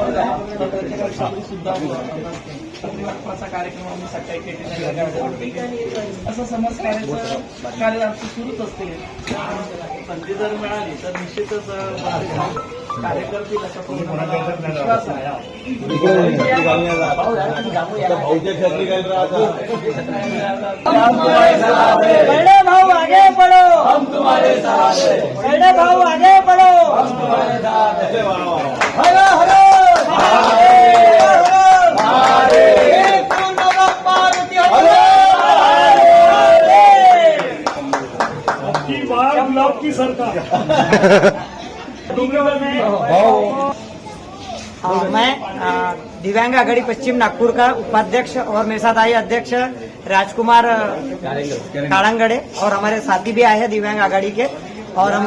सकाळी सुद्धा असा कार्यक्रम आम्ही सकाळी केलेला असं समाज कार्याचं कार्य आमचं सुरूच असते संधी जर मिळाली तर निश्चितच कार्यकर्ते विश्वास आहे मैं दिव्यांग आघाड़ी पश्चिम नागपुर का उपाध्यक्ष और मेरे साथ आए अध्यक्ष राजकुमार काड़ंगड़े और हमारे साथी भी आए हैं दिव्यांग आघाड़ी के। और हम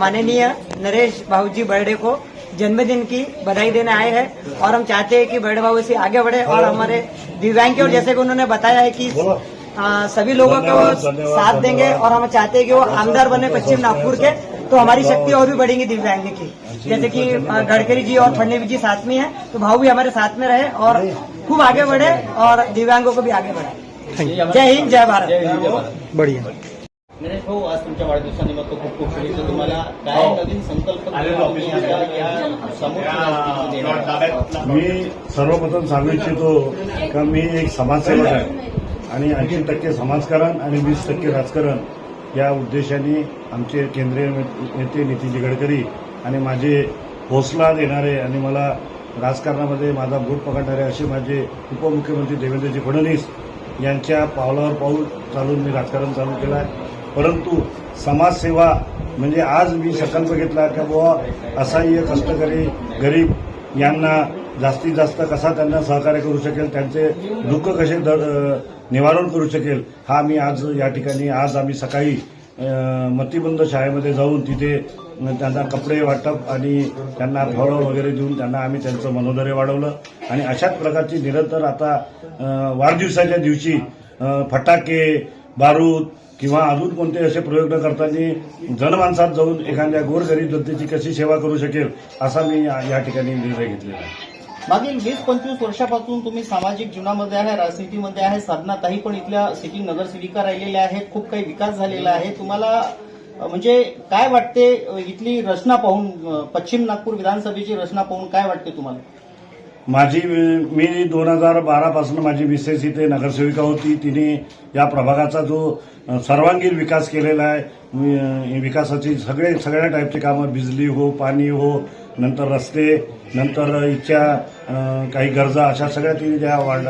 माननीय नरेश भाऊ जी बर्डे को जन्मदिन की बधाई देने आए हैं और हम चाहते हैं कि बर्डे भाऊ से आगे बढ़े और हमारे दिव्यांग के और जैसे कि उन्होंने बताया है कि सभी लोगों को साथ देंगे और हम चाहते हैं कि वो आमदार बने पश्चिम नागपुर के। तो हमारी शक्ति और भी बढ़ेंगी दिव्यांग की। जैसे कि गडकरी जी और फडणवीस जी साथ में हैं तो भाऊ भी हमारे साथ में रहे और खूब आगे बढ़े और दिव्यांगों को भी आगे बढ़ाए जय हिंद जय भारत। बढ़िया। गणेश भाऊ आज तुमच्या वाढदिवसानिमित्त खूप खूप शुभेच्छा तुम्हाला. काय नवीन संकल्प तुम्ही आता या समोरच्या राजकीय देणार? मी सर्वप्रथम सांगू इच्छितो का मी एक समाजसेवक आहे. आणि ऐंशी टक्के समाजकारण आणि वीस टक्के राजकारण या उद्देशाने आमचे केंद्रीय नेते नितीनजी गडकरी आणि माझे हौसला देणारे आणि मला राजकारणामध्ये माझा बोट पकडणारे असे माझे उपमुख्यमंत्री देवेंद्रजी फडणवीस यांच्या पावलावर पाऊल चालून मी राजकारण चालू केलं आहे. परंतु समाजसेवा म्हणजे आज मी संकल्प घेतला की बुवा असह्य कष्टकरी गरीब यांना जास्तीत जास्त कसा त्यांना सहकार्य करू शकेल त्यांचे दुःख कसे निवारण करू शकेल हा मी आज या ठिकाणी आज आम्ही सकाळी अ, मतिबंद शाळेमध्ये जाऊन तिथे त्यांना कपडे वाटप आणि त्यांना फळं वगैरे देऊन त्यांना आम्ही त्यांचं मनोधैर्य वाढवलं. आणि अशाच प्रकारची निरंतर आता वाढदिवसाच्या दिवशी फटाके बारूद किंवा अजून कोणते असे प्रयोग न करताना जनमानसात जाऊन एखाद्या गोरगरीब जनतेची कशी सेवा करू शकेल असा मी या या ठिकाणी निर्णय घेतलेला आहे. मागील वीस पंचवीस वर्षापासून तुम्ही सामाजिक जीवनामध्ये आहे राजनीतीमध्ये आहे साधनाताही पण इथल्या सिटिंग नगरसेविका राहिलेल्या आहेत खूप काही विकास झालेला आहे. तुम्हाला म्हणजे काय वाटते इथली रचना पाहून पश्चिम नागपूर विधानसभेची रचना पाहून काय वाटते तुम्हाला? माझी मी दोन हजार बारापासून माझी मिसेस इथे नगरसेविका होती. तिने या प्रभागाचा जो सर्वांगीण विकास केलेला आहे विकासाची सगळे सगळ्या टाईपची कामं बिजली हो पाणी हो नंतर रस्ते नंतर इथच्या काही गरजा अशा सगळ्या तिने त्या वाढ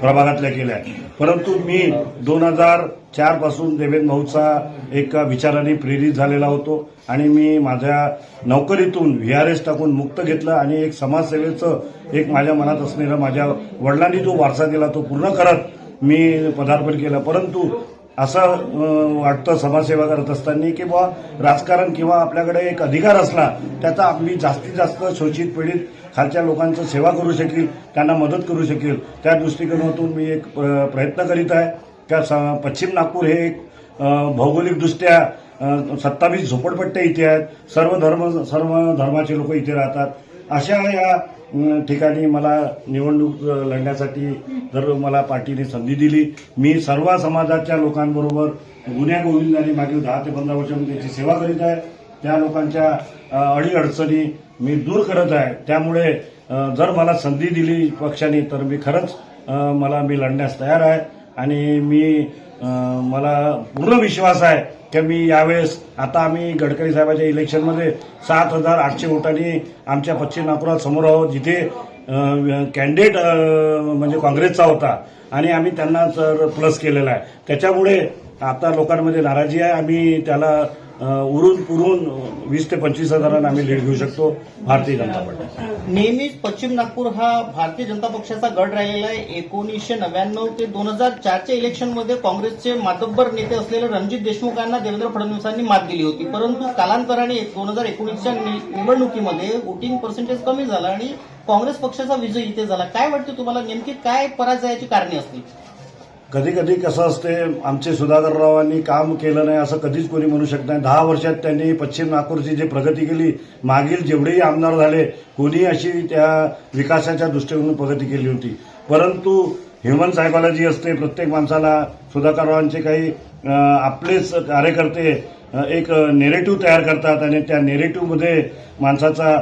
प्रभागातल्या केल्या. परंतु मी दोन हजार चारपासून देवेंद्र भाऊचा एका विचाराने प्रेरित झालेला होतो आणि मी माझ्या नोकरीतून व्ही आर एस टाकून मुक्त घेतलं आणि एक समाजसेवेचं एक माझ्या मनात असलेलं माझ्या वडिलांनी जो वारसा दिला तो पूर्ण करत मी पदार्पण केलं. परंतु असं वाटतं समाजसेवा करत असताना की बुवा राजकारण किंवा आपल्याकडे एक अधिकार असला त्याचा आम्ही जास्तीत जास्त शोषित पीडित खालच्या लोकांचं सेवा करू शकेल त्यांना मदत करू शकेल त्या दृष्टिकोनातून मी एक प्रयत्न करीत आहे. त्या स- पश्चिम नागपूर हे एक भौगोलिकदृष्ट्या सत्तावीस झोपडपट्ट्या इथे आहेत. सर्व धर्म सर्व धर्माचे लोक इथे राहतात. अशा या ठिकाणी मला निवडणूक लढण्यासाठी जर मला पार्टीने संधी दिली मी सर्व समाजाच्या लोकांबरोबर गुन्ह्या गोविंदाने मागील दहा ते पंधरा वर्षांमध्ये त्याची सेवा करीत आहे त्या लोकांच्या अडीअडचणी मी दूर करत आहे. त्यामुळे जर मला संधी दिली पक्षाने तर मी खरंच मला मी लढण्यास तयार आहे. आणि मी मला पूर्ण विश्वास आहे की मी यावेळेस आता आम्ही गडकरी साहेबाच्या इलेक्शनमध्ये सात हजार आठशे वोटांनी आमच्या पश्चिम नागपुरात समोर आहोत जिथे कॅन्डिडेट म्हणजे काँग्रेसचा होता आणि आम्ही त्यांना तर प्लस केलेला आहे. त्याच्यामुळे आता लोकांमध्ये नाराजी आहे. आम्ही त्याला उरून पुरून वीस ते पंचवीस हजारांना आम्ही लीड घेऊ शकतो भारतीय जनता पक्ष नेहमीच पश्चिम नागपूर हा भारतीय जनता पक्षाचा गड राहिलेला आहे. एकोणीसशे नव्याण्णव ते दोन हजार चारच्या इलेक्शनमध्ये काँग्रेसचे मातब्बर नेते असलेले रणजित देशमुख यांना देवेंद्र फडणवीसांनी मात दिली होती. परंतु कालांतराने दोन हजार एकोणीसच्या निवडणुकीमध्ये वोटिंग पर्सेंटेज कमी झालं आणि काँग्रेस पक्षाचा विजय इथे झाला. काय वाटतं तुम्हाला? नेमकी काय पराजयाची कारणे असतील? कधी कधी कसं असते आमचे सुधाकररावांनी काम केलं नाही असं कधीच कोणी म्हणू शकत नाही. दहा वर्षात त्यांनी पश्चिम नागपूरची जी प्रगती केली मागील जेवढेही आमदार झाले कोणी अशी त्या विकासाच्या दृष्टीकोनातून प्रगती केली होती. परंतु ह्युमन सायकॉलॉजी असते प्रत्येक माणसाला सुधाकररावांचे काही आपलेच कार्यकर्ते एक नेरेटिव्ह तयार करतात आणि त्या नेरेटिव्हमध्ये माणसाचा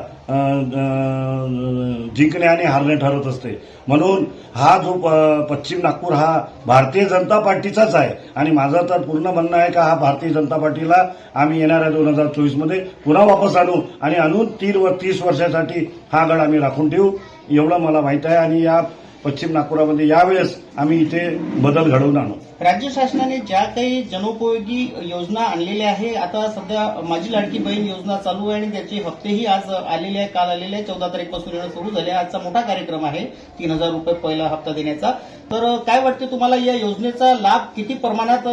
जिंकणे आणि हारणे ठरत असते. म्हणून हा जो प- पश्चिम नागपूर हा भारतीय जनता पार्टीचाच आहे आणि माझं तर पूर्ण म्हणणं आहे का हा भारतीय जनता पार्टीला आम्ही येणाऱ्या दोन हजार चोवीसमध्ये पुन्हा वापस आणू आणि आणून तीन व तीस वर्षासाठी हा गड आम्ही राखून ठेवू एवढं मला माहीत आहे. आणि या पश्चिम नागपुरामध्ये यावेळेस आम्ही इथे बदल घडवून आणू. राज्य शासनाने ज्या काही जनोपयोगी योजना आणलेल्या आहे आता सध्या माझी लाडकी बहीण योजना चालू आहे आणि त्याचे हप्तेही आज आलेले आहे काल आलेले आहे चौदा तारीखपासून येणं सुरू झाले आहे. आजचा मोठा कार्यक्रम आहे. तीन हजार रुपये पहिला हप्ता देण्याचा. तर काय वाटते तुम्हाला या योजनेचा लाभ किती प्रमाणात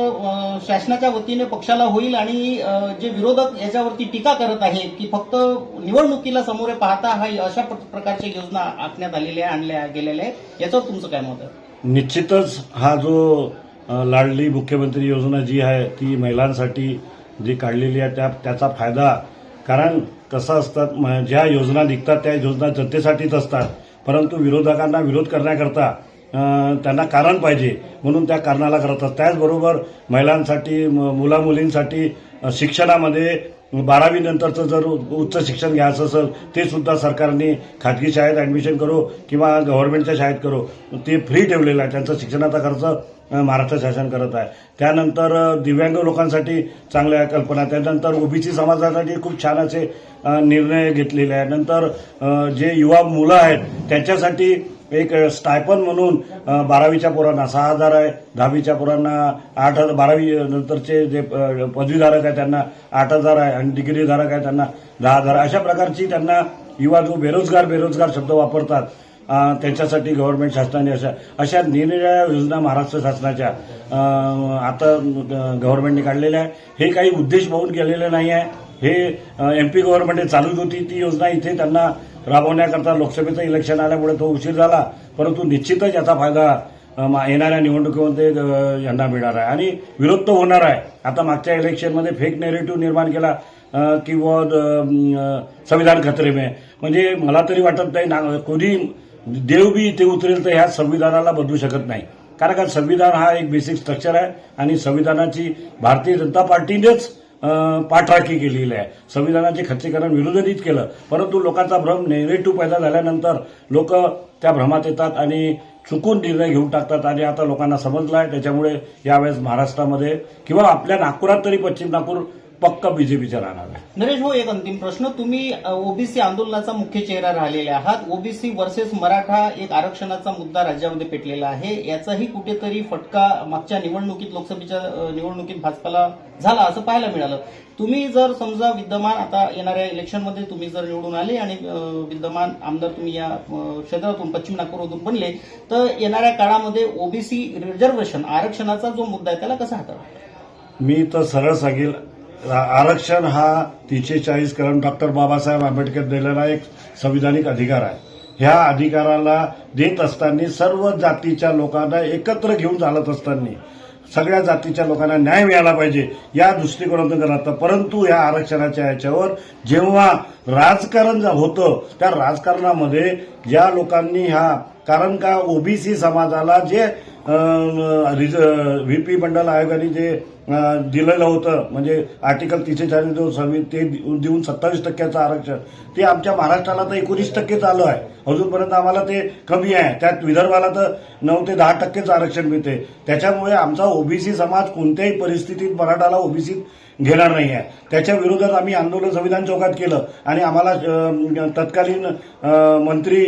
शासनाच्या वतीने पक्षाला होईल आणि जे विरोधक याच्यावरती टीका करत आहेत की फक्त निवडणुकीला समोर पाहता हा अशा प्रकारच्या योजना आखण्यात आलेल्या आणल्या गेलेल्या आहे याच्यावर तुमचं काय मत आहे? निश्चितच हा जो लाडली मुख्यमंत्री योजना जी आहे ती महिलांसाठी जी काढलेली आहे त्या त्याचा फायदा कारण कसं असतात म- ज्या योजना निघतात त्या योजना जनतेसाठीच असतात. परंतु विरोधकांना विरोध करण्याकरता त्यांना कारण पाहिजे म्हणून त्या कारणाला करतात. त्याचबरोबर महिलांसाठी म- मुलामुलींसाठी शिक्षणामध्ये बारावी नंतरचं जर उच्च शिक्षण घ्यायचं असेल ते सुद्धा सरकारने खाजगी शाळेत ॲडमिशन करो किंवा गव्हर्नमेंटच्या शाळेत करो. ते फ्री ठेवलेलं आहे. त्यांचा शिक्षणाचा खर्च महाराष्ट्र शासन करत आहे. त्यानंतर दिव्यांग लोकांसाठी चांगल्या कल्पना. त्यानंतर ओबीसी समाजासाठी खूप छान असे निर्णय घेतलेले आहे. नंतर जे युवा मुलं आहेत त्यांच्यासाठी एक स्टायपन म्हणून बारावीच्या पोरांना सहा हजार आहे दहावीच्या पोरांना आठ हजार बारावी नंतरचे जे पदवीधारक आहे त्यांना आठ हजार आहे आणि डिग्रीधारक आहे त्यांना दहा हजार. अशा प्रकारची त्यांना युवा जो बेरोजगार बेरोजगार शब्द वापरतात त्यांच्यासाठी गव्हर्नमेंट शासनाने अशा अशा निरनिराळ्या योजना महाराष्ट्र शासनाच्या आता गव्हर्नमेंटने काढलेल्या आहे. हे काही उद्देश पाहून गेलेलं नाही आहे. हे एमपी गव्हर्नमेंट चालूच होती ती योजना. इथे त्यांना राबवण्याकरता लोकसभेचं इलेक्शन आल्यामुळे तो उशीर झाला. परंतु निश्चितच याचा फायदा मा- येणाऱ्या निवडणुकीमध्ये यांना मिळणार आहे. आणि विरोध तर होणार आहे. आता मागच्या इलेक्शनमध्ये फेक नेरेटिव्ह निर्माण केला किंवा संविधान खतरे में म्हणजे मला तरी वाटत नाही ना कोणी देव बी इथे उतरेल तर ह्या संविधानाला बदलू शकत नाही. कारण का संविधान हा एक बेसिक स्ट्रक्चर आहे आणि संविधानाची भारतीय जनता पार्टीनेच पाठराखी केलेली आहे. संविधानाचे खच्चीकरण विरोधित केलं. परंतु लोकांचा भ्रम नेगेटिव्ह पैदा झाल्यानंतर लोक त्या भ्रमात येतात आणि चुकून निर्णय घेऊन टाकतात आणि आता लोकांना समजलं आहे. त्याच्यामुळे यावेळेस महाराष्ट्रामध्ये किंवा आपल्या नागपुरात तरी पश्चिम नागपूर पक्का बीजेपीच्या राहणार आहे. नरेश भाऊ एक अंतिम प्रश्न. तुम्ही ओबीसी आंदोलनाचा मुख्य चेहरा राहिलेले आहात. ओबीसी वर्सेस मराठा एक आरक्षणाचा मुद्दा राज्यामध्ये पेटलेला आहे. याचाही कुठेतरी फटका मागच्या निवडणुकीत लोकसभेच्या निवडणुकीत भाजपाला झाला असं पाहायला मिळालं. तुम्ही जर समजा विद्यमान आता येणाऱ्या इलेक्शनमध्ये तुम्ही जर निवडून आले आणि विद्यमान आमदार तुम्ही या क्षेत्रातून पश्चिम नागपूरमधून बनले तर येणाऱ्या काळामध्ये ओबीसी रिझर्वेशन आरक्षणाचा जो मुद्दा आहे त्याला कसा हाताळा मी तर सरळ सांगेल आरक्षण हा तीनशे चाळीस कलम डॉक्टर बाबासाहेब आंबेडकर दिलेला एक संविधानिक अधिकार आहे. ह्या अधिकाराला देत असताना सर्व जातीच्या लोकांना एकत्र घेऊन चालत असताना सगळ्या जातीच्या लोकांना न्याय मिळाला पाहिजे या दृष्टिकोनातून करत परंतु या आरक्षणाच्या याच्यावर जेव्हा राजकारण होतं त्या राजकारणामध्ये ज्या लोकांनी हा कारण का ओबीसी समाजाला जे व्ही पी मंडल आयोगाने जे दिलेलं होतं म्हणजे आर्टिकल तीनशे चाळीस जो सव्वीस ते देऊन सत्तावीस टक्क्याचं आरक्षण ते आमच्या महाराष्ट्राला तर एकोणीस टक्केच आलं आहे. अजूनपर्यंत आम्हाला ते कमी आहे. त्यात विदर्भाला तर नऊ ते दहा टक्केच आरक्षण मिळते त्याच्यामुळे आमचा ओबीसी समाज कोणत्याही परिस्थितीत मराठाला ओबीसीत घेणार नाही आहे. त्याच्या विरोधात आम्ही आंदोलन संविधान चौकात केलं आणि आम्हाला तत्कालीन मंत्री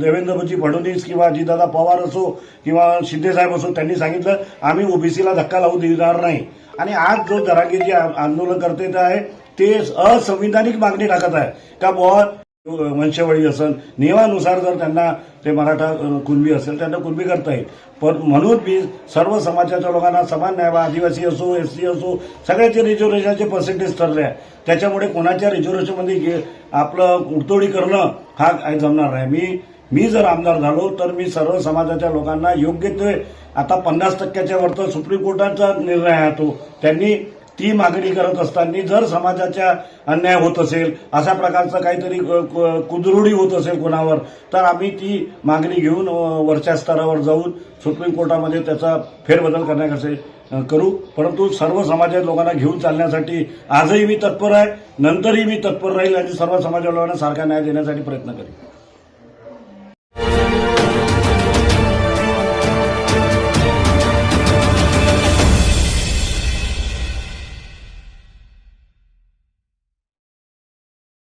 देवेंद्रजी फडणवीस किंवा अजितदादा पवार असो किंवा साहेब असो त्यांनी सांगितलं आम्ही ओबीसीला धक्का लावू देणार नाही. आणि आज जो जरांगी जे आंदोलन करते आहे ते असंविधानिक मागणी टाकत आहे. का बुवा वंशवळी असेल नियमानुसार जर त्यांना ते मराठा कुणबी असेल त्यांना कुणबी करता येईल. पण म्हणून मी सर्व समाजाच्या लोकांना समान न्याय बा, आदिवासी असो एस सी असो सगळ्याचे रिझर्वेशनचे पर्सेंटेज ठरले आहे. त्याच्यामुळे कोणाच्या रिझर्वेशनमध्ये गे- आपलं उडतोडी करणं हा जमणार नाही. मी मी जर आमदार झालो तर मी सर्व समाजाच्या लोकांना योग्य ते आता पन्नास टक्क्याच्या वरतं सुप्रीम कोर्टाचा निर्णय आहे तो. त्यांनी ती मागणी करत असताना जर समाजाच्या अन्याय होत असेल अशा प्रकारचं काहीतरी क- कुदरुडी होत असेल कोणावर तर आम्ही ती मागणी घेऊन वरच्या स्तरावर जाऊन सुप्रीम कोर्टामध्ये त्याचा फेरबदल करण्याकसे करू. परंतु सर्व समाजात लोकांना घेऊन चालण्यासाठी आजही मी तत्पर आहे नंतरही मी तत्पर राहील आणि सर्व समाजाच्या लोकांना सारखा न्याय देण्यासाठी प्रयत्न करेन.